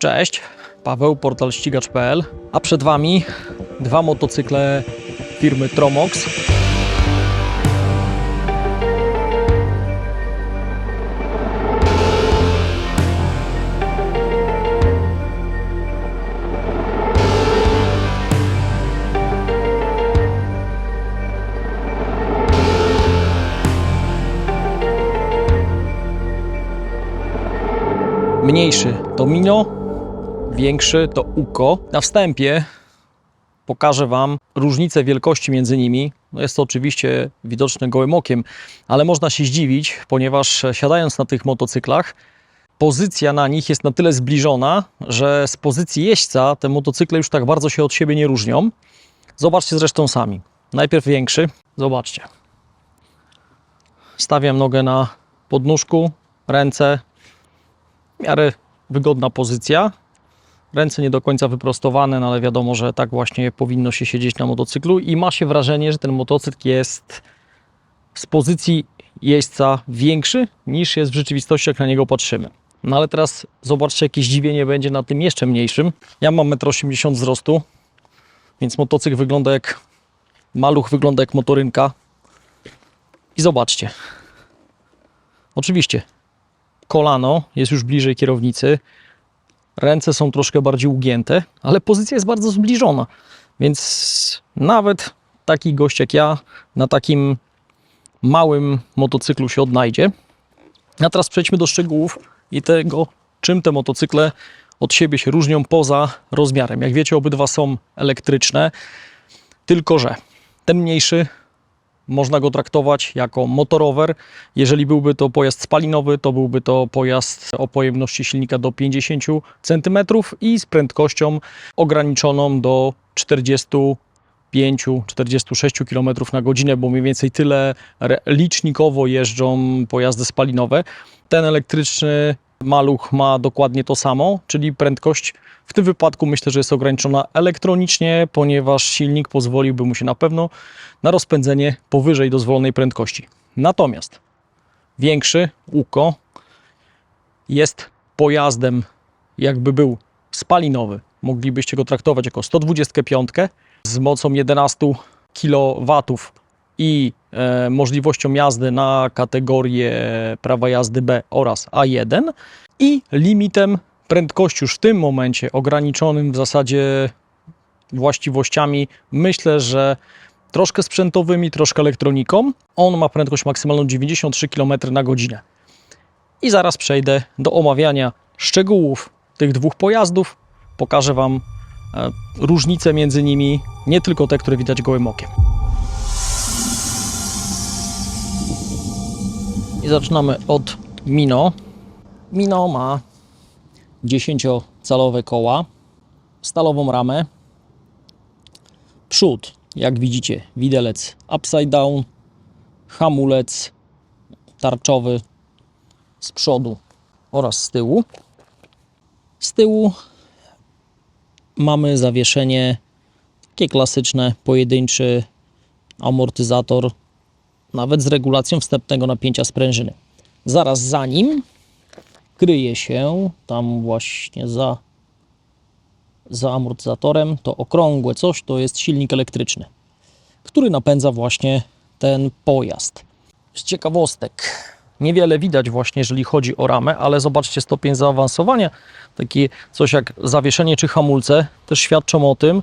Cześć, Paweł, portal ścigacz.pl, a przed Wami dwa motocykle firmy Tromox. Mniejszy to Mino, większy to Uko. Na wstępie pokażę Wam różnicę wielkości między nimi. No jest to oczywiście widoczne gołym okiem, ale można się zdziwić, ponieważ siadając na tych motocyklach, pozycja na nich jest na tyle zbliżona, że z pozycji jeźdźca te motocykle już tak bardzo się od siebie nie różnią. Zobaczcie zresztą sami. Najpierw większy, zobaczcie. Stawiam nogę na podnóżku, ręce, w miarę wygodna pozycja. Ręce nie do końca wyprostowane, no ale wiadomo, że tak właśnie powinno się siedzieć na motocyklu i ma się wrażenie, że ten motocykl jest z pozycji jeźdźca większy niż jest w rzeczywistości, jak na niego patrzymy. No ale teraz zobaczcie, jakie zdziwienie będzie na tym jeszcze mniejszym. Ja mam 1,80 m wzrostu, więc motocykl wygląda jak maluch, wygląda jak motorynka. I zobaczcie. Oczywiście kolano jest już bliżej kierownicy, ręce są troszkę bardziej ugięte, ale pozycja jest bardzo zbliżona, więc nawet taki gość jak ja na takim małym motocyklu się odnajdzie. A teraz przejdźmy do szczegółów i tego, czym te motocykle od siebie się różnią poza rozmiarem. Jak wiecie, obydwa są elektryczne, tylko że ten mniejszy można go traktować jako motorower. Jeżeli byłby to pojazd spalinowy, to byłby to pojazd o pojemności silnika do 50 cm i z prędkością ograniczoną do 45-46 km na godzinę, bo mniej więcej tyle licznikowo jeżdżą pojazdy spalinowe. Ten elektryczny maluch ma dokładnie to samo, czyli prędkość w tym wypadku myślę, że jest ograniczona elektronicznie, ponieważ silnik pozwoliłby mu się na pewno na rozpędzenie powyżej dozwolonej prędkości. Natomiast większy Uko jest pojazdem, jakby był spalinowy. Moglibyście go traktować jako 125 z mocą 11 kW i e, możliwością jazdy na kategorię prawa jazdy B oraz A1 i limitem prędkości już w tym momencie ograniczonym w zasadzie właściwościami, myślę, że troszkę sprzętowymi, troszkę elektroniką. On ma prędkość maksymalną 93 km na godzinę. I zaraz przejdę do omawiania szczegółów tych dwóch pojazdów. Pokażę Wam e, różnice między nimi, nie tylko te, które widać gołym okiem. I zaczynamy od Mino. Mino ma 10-calowe koła, stalową ramę. Przód, jak widzicie, widelec upside down, hamulec tarczowy z przodu oraz z tyłu. Z tyłu mamy zawieszenie takie klasyczne, pojedynczy amortyzator, nawet z regulacją wstępnego napięcia sprężyny. Zaraz za nim kryje się tam właśnie za, za amortyzatorem to okrągłe coś, to jest silnik elektryczny, który napędza właśnie ten pojazd. Z ciekawostek, niewiele widać właśnie, jeżeli chodzi o ramę, ale zobaczcie stopień zaawansowania. Takie coś jak zawieszenie czy hamulce też świadczą o tym,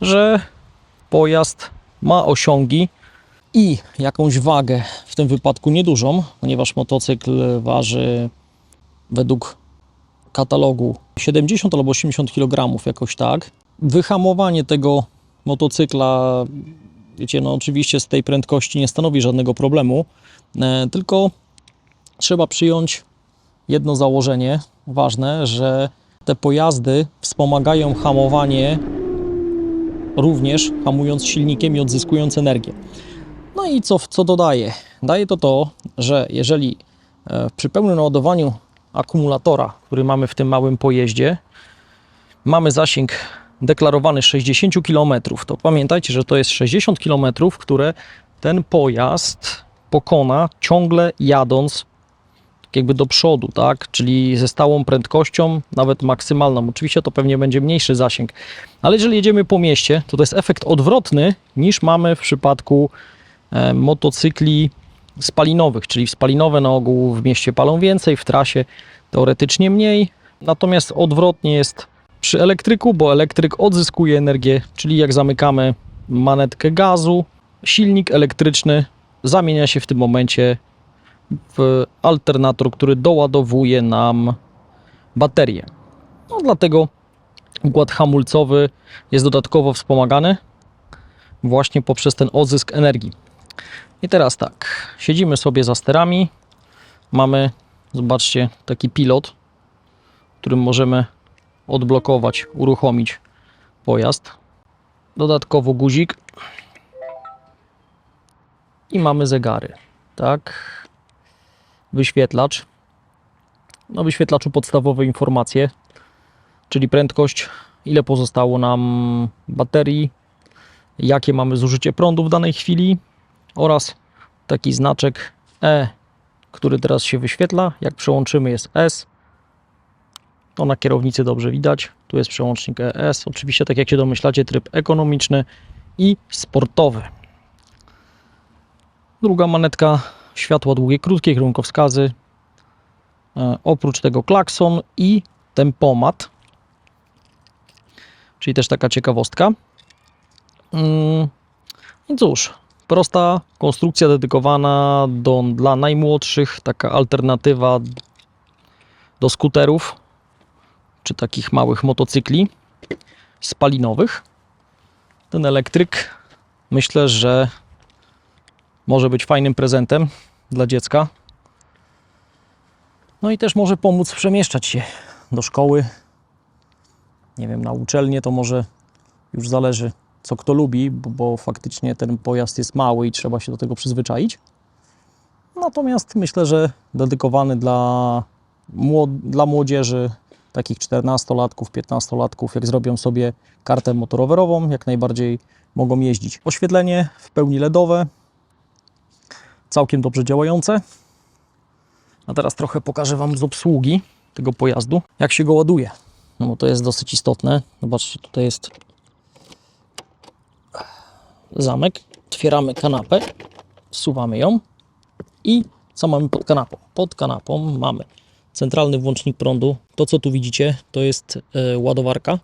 że pojazd ma osiągi i jakąś wagę, w tym wypadku niedużą, ponieważ motocykl waży według katalogu 70 albo 80 kg, jakoś tak. Wyhamowanie tego motocykla, wiecie, no oczywiście z tej prędkości nie stanowi żadnego problemu, e, tylko trzeba przyjąć jedno założenie ważne, że te pojazdy wspomagają hamowanie również hamując silnikiem i odzyskując energię. No i co, co to daje? To to, że jeżeli e, przy pełnym naładowaniu akumulatora, który mamy w tym małym pojeździe, mamy zasięg deklarowany 60 km, to pamiętajcie, że to jest 60 km, które ten pojazd pokona ciągle jadąc jakby do przodu, tak? Czyli ze stałą prędkością, nawet maksymalną. Oczywiście to pewnie będzie mniejszy zasięg, ale jeżeli jedziemy po mieście, to to jest efekt odwrotny niż mamy w przypadku motocykli spalinowych, czyli spalinowe na ogół w mieście palą więcej, w trasie teoretycznie mniej. Natomiast odwrotnie jest przy elektryku, bo elektryk odzyskuje energię, czyli jak zamykamy manetkę gazu, silnik elektryczny zamienia się w tym momencie w alternator, który doładowuje nam baterię. No dlatego układ hamulcowy jest dodatkowo wspomagany właśnie poprzez ten odzysk energii. I teraz tak, siedzimy sobie za sterami, mamy, zobaczcie, taki pilot, którym możemy odblokować, uruchomić pojazd. Dodatkowo guzik i mamy zegary, tak? Wyświetlacz. Na wyświetlaczu podstawowe informacje, czyli prędkość, ile pozostało nam baterii, jakie mamy zużycie prądu w danej chwili oraz taki znaczek E, który teraz się wyświetla. Jak przełączymy jest S, to na kierownicy dobrze widać. Tu jest przełącznik ES. Oczywiście, tak jak się domyślacie, tryb ekonomiczny i sportowy. Druga manetka, światła długie, krótkie, kierunkowskazy. E, oprócz tego klakson i tempomat. Czyli też taka ciekawostka. Mm, I cóż, prosta konstrukcja dedykowana do, dla najmłodszych, taka alternatywa do skuterów czy takich małych motocykli spalinowych. Ten elektryk myślę, że może być fajnym prezentem dla dziecka. No i też może pomóc przemieszczać się do szkoły. Nie wiem, na uczelnię to może już zależy, co kto lubi, bo, bo faktycznie ten pojazd jest mały i trzeba się do tego przyzwyczaić. Natomiast myślę, że dedykowany dla, dla młodzieży, takich 14-latków, 15-latków, jak zrobią sobie kartę motorowerową, jak najbardziej mogą jeździć. Oświetlenie w pełni LEDowe, całkiem dobrze działające. A teraz trochę pokażę Wam z obsługi tego pojazdu, jak się go ładuje. No bo to jest dosyć istotne. Zobaczcie, tutaj jest zamek. Otwieramy kanapę, wsuwamy ją i co mamy pod kanapą? Pod kanapą mamy centralny włącznik prądu. To, co tu widzicie, to jest e, ładowarka,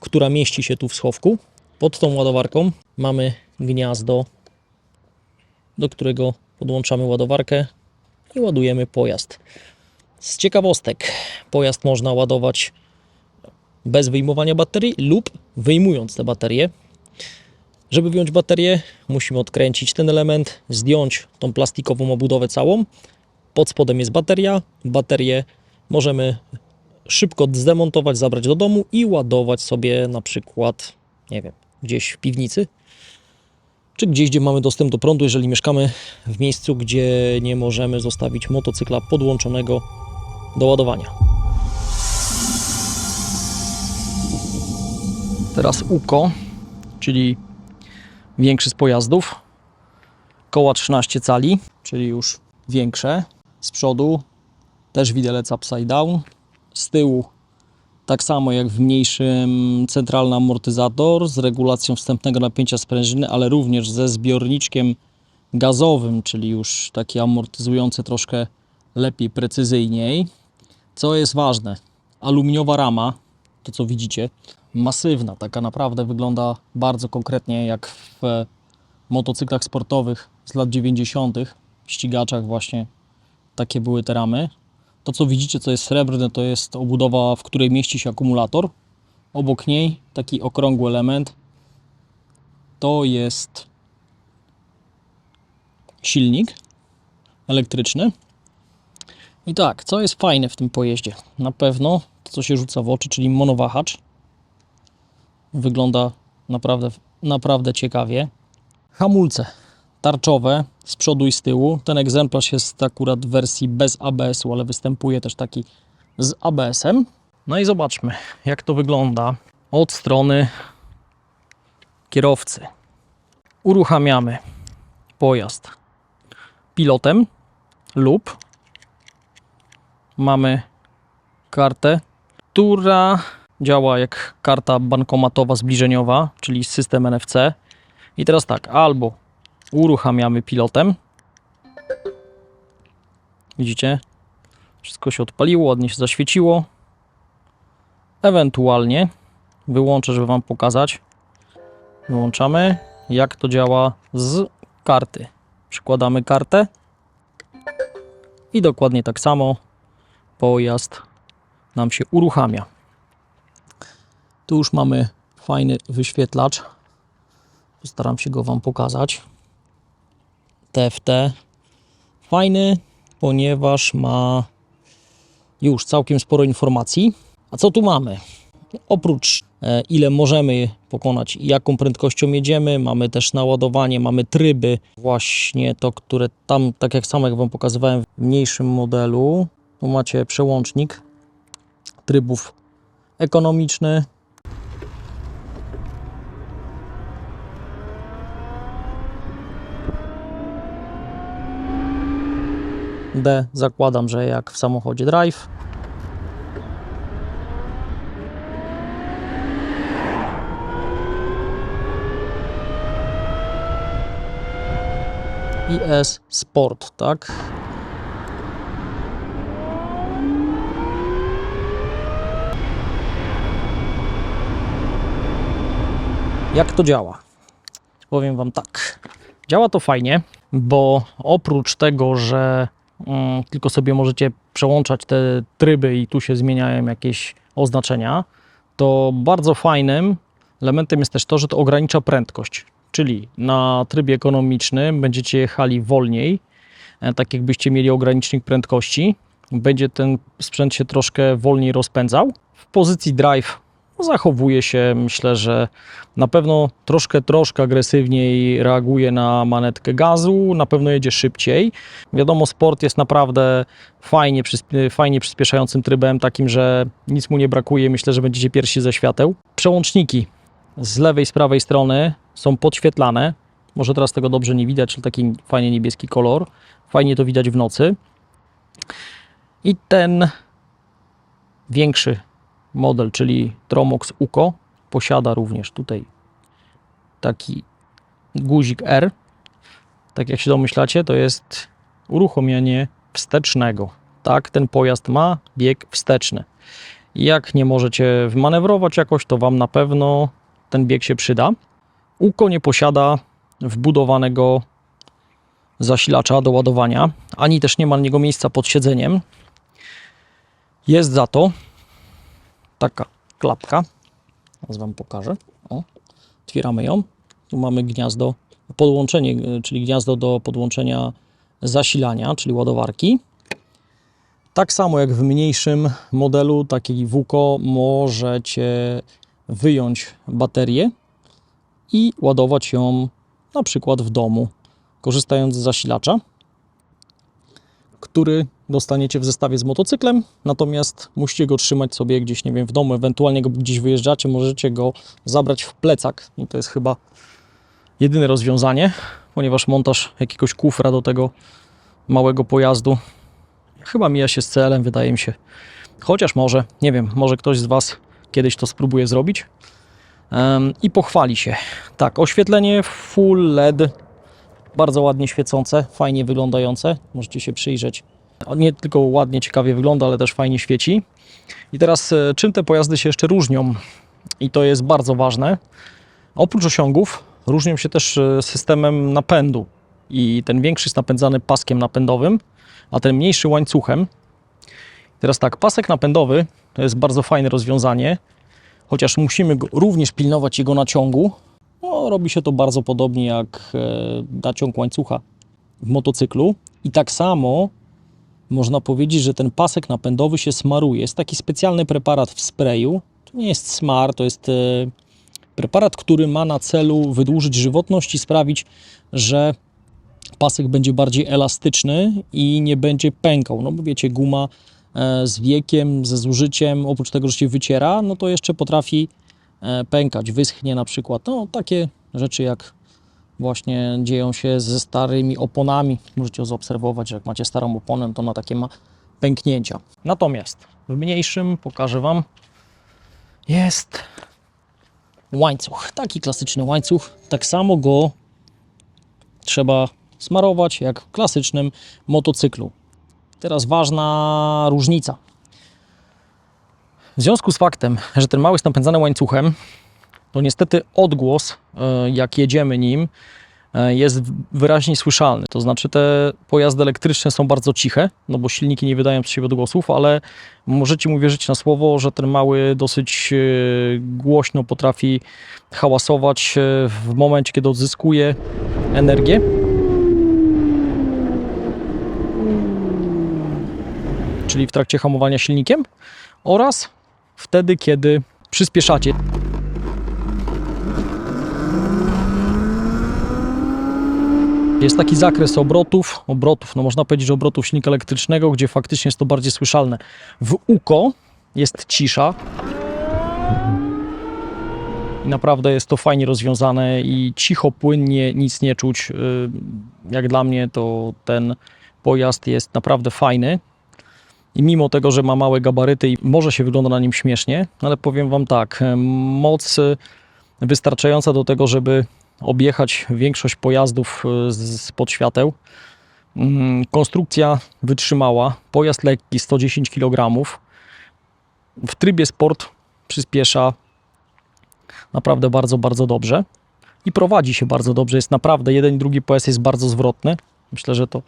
która mieści się tu w schowku. Pod tą ładowarką mamy gniazdo, do którego podłączamy ładowarkę i ładujemy pojazd. Z ciekawostek, pojazd można ładować bez wyjmowania baterii lub wyjmując te baterie. Żeby wyjąć baterię, musimy odkręcić ten element, zdjąć tą plastikową obudowę całą. Pod spodem jest bateria. Baterię możemy szybko zdemontować, zabrać do domu i ładować sobie na przykład, nie wiem, gdzieś w piwnicy, czy gdzieś, gdzie mamy dostęp do prądu, jeżeli mieszkamy w miejscu, gdzie nie możemy zostawić motocykla podłączonego do ładowania. Teraz UKO, czyli większy z pojazdów. Koła 13 cali, czyli już większe. Z przodu też widelec upside down. Z tyłu tak samo jak w mniejszym centralny amortyzator z regulacją wstępnego napięcia sprężyny, ale również ze zbiorniczkiem gazowym, czyli już taki amortyzujący troszkę lepiej, precyzyjniej. Co jest ważne, aluminiowa rama, to co widzicie, masywna, taka naprawdę wygląda bardzo konkretnie jak w motocyklach sportowych z lat 90., ścigaczach właśnie takie były te ramy. To co widzicie, co jest srebrne, to jest obudowa, w której mieści się akumulator. Obok niej taki okrągły element to jest silnik elektryczny. I tak, co jest fajne w tym pojeździe? Na pewno to, co się rzuca w oczy, czyli monowahacz. Wygląda naprawdę, naprawdę ciekawie. Hamulce tarczowe z przodu i z tyłu. Ten egzemplarz jest akurat w wersji bez ABS-u, ale występuje też taki z ABS-em. No i zobaczmy, jak to wygląda od strony kierowcy. Uruchamiamy pojazd pilotem lub mamy kartę, która działa jak karta bankomatowa zbliżeniowa, czyli system NFC. I teraz tak, albo uruchamiamy pilotem. Widzicie? Wszystko się odpaliło, ładnie się zaświeciło. Ewentualnie wyłączę, żeby Wam pokazać. Wyłączamy, jak to działa z karty. Przykładamy kartę i dokładnie tak samo pojazd nam się uruchamia. Tu już mamy fajny wyświetlacz. Postaram się go Wam pokazać. TFT. Fajny, ponieważ ma już całkiem sporo informacji. A co tu mamy? Oprócz e, ile możemy pokonać i jaką prędkością jedziemy, mamy też naładowanie, mamy tryby, właśnie to, które tam, tak jak samo jak Wam pokazywałem w mniejszym modelu, tu macie przełącznik trybów ekonomiczny, D zakładam, że jak w samochodzie drive. I S Sport, tak? Jak to działa? Powiem Wam tak. Działa to fajnie, bo oprócz tego, że tylko sobie możecie przełączać te tryby i tu się zmieniają jakieś oznaczenia, to bardzo fajnym elementem jest też to, że to ogranicza prędkość. Czyli na trybie ekonomicznym będziecie jechali wolniej, e, tak jakbyście mieli ogranicznik prędkości. Będzie ten sprzęt się troszkę wolniej rozpędzał. W pozycji drive zachowuje się, myślę, że na pewno troszkę, troszkę agresywniej reaguje na manetkę gazu, na pewno jedzie szybciej. Wiadomo, sport jest naprawdę fajnie, fajnie przyspieszającym trybem, takim, że nic mu nie brakuje. Myślę, że będziecie pierwsi ze świateł. Przełączniki z lewej, z prawej strony są podświetlane. Może teraz tego dobrze nie widać, ale taki fajnie niebieski kolor. Fajnie to widać w nocy. I ten większy model, czyli Tromox Uco, posiada również tutaj taki guzik R. Tak jak się domyślacie, to jest uruchomienie wstecznego. Tak, ten pojazd ma bieg wsteczny. Jak nie możecie wmanewrować jakoś, to Wam na pewno ten bieg się przyda. Uco nie posiada wbudowanego zasilacza do ładowania, ani też nie ma niego miejsca pod siedzeniem. Jest za to taka klapka. Teraz Wam pokażę. O, otwieramy ją. Tu mamy gniazdo, podłączenie, e, czyli gniazdo do podłączenia zasilania, czyli ładowarki. Tak samo jak w mniejszym modelu, takiej WUKO, możecie wyjąć baterię i ładować ją na przykład w domu, korzystając z zasilacza, który dostaniecie w zestawie z motocyklem, natomiast musicie go trzymać sobie gdzieś, nie wiem, w domu, ewentualnie go gdzieś wyjeżdżacie, możecie go zabrać w plecak i to jest chyba jedyne rozwiązanie, ponieważ montaż jakiegoś kufra do tego małego pojazdu chyba mija się z celem, wydaje mi się. Chociaż może, nie wiem, może ktoś z Was kiedyś to spróbuje zrobić Em, i pochwali się. Tak, oświetlenie full LED, bardzo ładnie świecące, fajnie wyglądające. Możecie się przyjrzeć. Nie tylko ładnie, ciekawie wygląda, ale też fajnie świeci. I teraz, e, czym te pojazdy się jeszcze różnią? I to jest bardzo ważne. Oprócz osiągów, różnią się też e, systemem napędu. I ten większy jest napędzany paskiem napędowym, a ten mniejszy łańcuchem. Teraz tak, pasek napędowy to jest bardzo fajne rozwiązanie, chociaż musimy go, również pilnować jego naciągu. No, robi się to bardzo podobnie jak e, naciąg łańcucha w motocyklu. I tak samo można powiedzieć, że ten pasek napędowy się smaruje. Jest taki specjalny preparat w sprayu. To nie jest smar, to jest e, preparat, który ma na celu wydłużyć żywotność i sprawić, że pasek będzie bardziej elastyczny i nie będzie pękał. No bo wiecie, guma e, z wiekiem, ze zużyciem, oprócz tego, że się wyciera, no to jeszcze potrafi e, pękać, wyschnie na przykład. No takie rzeczy jak właśnie dzieją się ze starymi oponami. Możecie zaobserwować, że jak macie starą oponę, to ona takie ma pęknięcia. Natomiast w mniejszym pokażę Wam jest łańcuch. Taki klasyczny łańcuch. Tak samo go trzeba smarować jak w klasycznym motocyklu. Teraz ważna różnica. W związku z faktem, że ten mały jest napędzany łańcuchem, to niestety odgłos, e, jak jedziemy nim, e, jest wyraźnie słyszalny. To znaczy te pojazdy elektryczne są bardzo ciche, no bo silniki nie wydają z siebie odgłosów, ale możecie mu wierzyć na słowo, że ten mały dosyć e, głośno potrafi hałasować w momencie, kiedy odzyskuje energię. Czyli w trakcie hamowania silnikiem oraz wtedy, kiedy przyspieszacie. Jest taki zakres obrotów, obrotów, no można powiedzieć, obrotów silnika elektrycznego, gdzie faktycznie jest to bardziej słyszalne. W uko jest cisza. I naprawdę jest to fajnie rozwiązane i cicho, płynnie, nic nie czuć. Yy, Jak dla mnie to ten pojazd jest naprawdę fajny. I mimo tego, że ma małe gabaryty i może się wygląda na nim śmiesznie, ale powiem Wam tak, e, moc e, wystarczająca do tego, żeby objechać większość pojazdów e, z- spod świateł. Mm, Konstrukcja wytrzymała, pojazd lekki 110 kg. W trybie sport przyspiesza naprawdę bardzo, bardzo dobrze i prowadzi się bardzo dobrze. Jest naprawdę, jeden i drugi pojazd jest bardzo zwrotny. Myślę, że to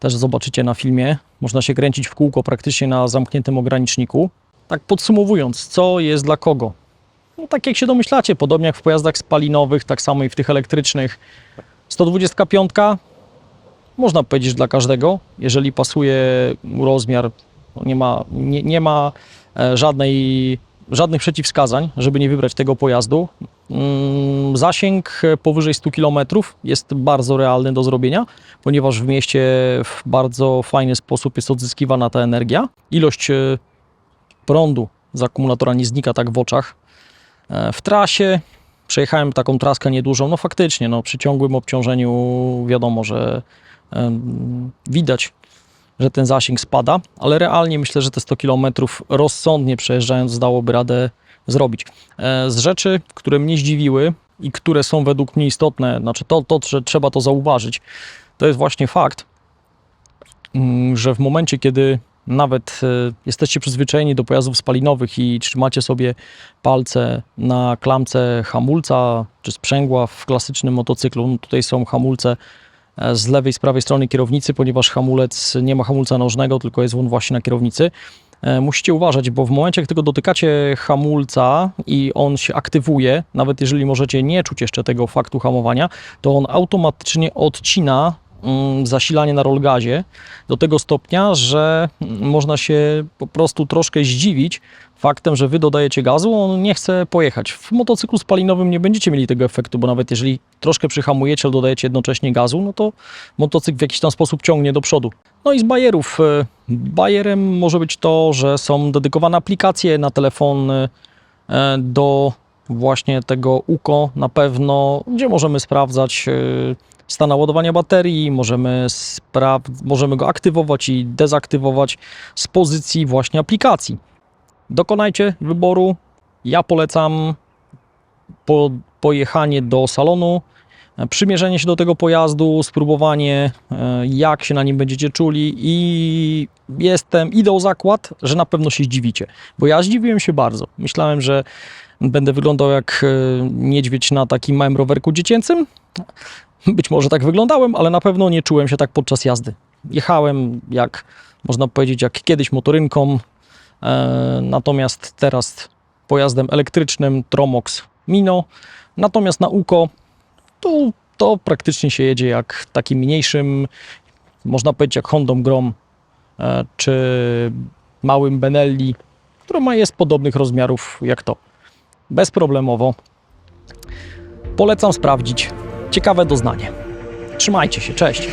też zobaczycie na filmie. Można się kręcić w kółko praktycznie na zamkniętym ograniczniku. Tak podsumowując, co jest dla kogo? No, tak jak się domyślacie, podobnie jak w pojazdach spalinowych, tak samo i w tych elektrycznych. 125 można powiedzieć dla każdego, jeżeli pasuje rozmiar, no nie ma, nie, nie ma e, żadnej, żadnych przeciwwskazań, żeby nie wybrać tego pojazdu. Mm, Zasięg e, powyżej 100 km jest bardzo realny do zrobienia, ponieważ w mieście w bardzo fajny sposób jest odzyskiwana ta energia. Ilość e, prądu z akumulatora nie znika tak w oczach. E, W trasie przejechałem taką traskę niedużą, no faktycznie, no, przy ciągłym obciążeniu wiadomo, że em, widać, że ten zasięg spada, ale realnie myślę, że te 100 km rozsądnie przejeżdżając dałoby radę zrobić. E, Z rzeczy, które mnie zdziwiły i które są według mnie istotne, znaczy to, to że trzeba to zauważyć, to jest właśnie fakt, że w momencie, kiedy nawet e, jesteście przyzwyczajeni do pojazdów spalinowych i trzymacie sobie palce na klamce hamulca czy sprzęgła w klasycznym motocyklu, no tutaj są hamulce e, z lewej, z prawej strony kierownicy, ponieważ hamulec nie ma hamulca nożnego, tylko jest on właśnie na kierownicy. E, Musicie uważać, bo w momencie, jak tylko dotykacie hamulca i on się aktywuje, nawet jeżeli możecie nie czuć jeszcze tego faktu hamowania, to on automatycznie odcina zasilanie na rollgazie do tego stopnia, że mm, można się po prostu troszkę zdziwić faktem, że wy dodajecie gazu, on nie chce pojechać. W motocyklu spalinowym nie będziecie mieli tego efektu, bo nawet jeżeli troszkę przyhamujecie, ale dodajecie jednocześnie gazu, no to motocykl w jakiś tam sposób ciągnie do przodu. No i z bajerów. e, Bajerem może być to, że są dedykowane aplikacje na telefon e, do właśnie tego UKO na pewno, gdzie możemy sprawdzać e, stan naładowania baterii, możemy, spra- możemy go aktywować i dezaktywować z pozycji właśnie aplikacji. Dokonajcie wyboru. Ja polecam po, pojechanie do salonu, e, przymierzenie się do tego pojazdu, spróbowanie, e, jak się na nim będziecie czuli i jestem, idę o zakład, że na pewno się zdziwicie, bo ja zdziwiłem się bardzo. Myślałem, że będę wyglądał jak e, niedźwiedź na takim małym rowerku dziecięcym. Być może tak wyglądałem, ale na pewno nie czułem się tak podczas jazdy. Jechałem jak, można powiedzieć, jak kiedyś motorynką, e, natomiast teraz pojazdem elektrycznym Tromox Mino. Natomiast na UKO to, to praktycznie się jedzie jak takim mniejszym, można powiedzieć jak Hondą Grom e, czy małym Benelli, które ma jest podobnych rozmiarów jak to. Bezproblemowo. Polecam sprawdzić. Ciekawe doznanie. Trzymajcie się, cześć.